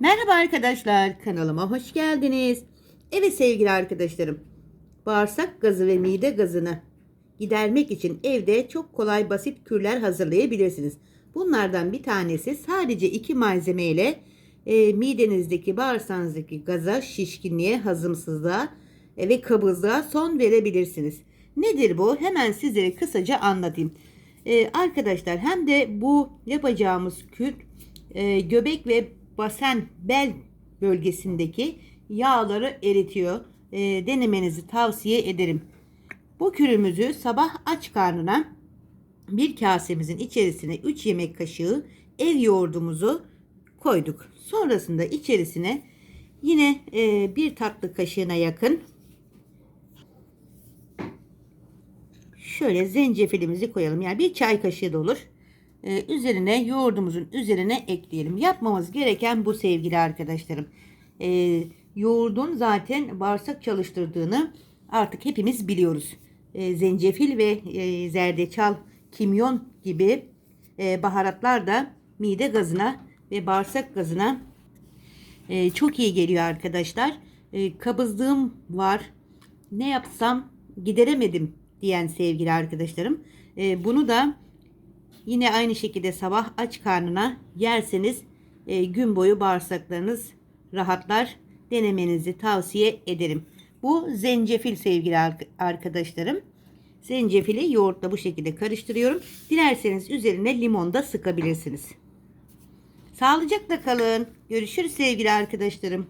Merhaba arkadaşlar, kanalıma hoş geldiniz. Evet sevgili arkadaşlarım, bağırsak gazı ve mide gazını gidermek için evde çok kolay basit kürler hazırlayabilirsiniz. Bunlardan bir tanesi sadece iki malzeme ile e, midenizdeki bağırsağınızdaki gaza, şişkinliğe, hazımsızlığa e, ve kabızlığa son verebilirsiniz. Nedir bu? Hemen sizlere kısaca anlatayım. E, arkadaşlar hem de bu yapacağımız kür e, göbek ve basen bel bölgesindeki yağları eritiyor. E, denemenizi tavsiye ederim. Bu kürümüzü sabah aç karnına bir kasemizin içerisine 3 yemek kaşığı ev yoğurdumuzu koyduk. Sonrasında içerisine yine e, bir tatlı kaşığına yakın şöyle zencefilimizi koyalım. Yani bir çay kaşığı da olur. Ee, üzerine yoğurdumuzun üzerine ekleyelim. Yapmamız gereken bu sevgili arkadaşlarım. Ee, yoğurdun zaten bağırsak çalıştırdığını artık hepimiz biliyoruz. Ee, zencefil ve e, zerdeçal, kimyon gibi e, baharatlar da mide gazına ve bağırsak gazına e, çok iyi geliyor arkadaşlar. E, kabızlığım var. Ne yapsam gideremedim diyen sevgili arkadaşlarım. E, bunu da yine aynı şekilde sabah aç karnına yerseniz e, gün boyu bağırsaklarınız rahatlar. Denemenizi tavsiye ederim. Bu zencefil sevgili ar- arkadaşlarım. Zencefili yoğurtla bu şekilde karıştırıyorum. Dilerseniz üzerine limon da sıkabilirsiniz. Sağlıcakla kalın. Görüşürüz sevgili arkadaşlarım.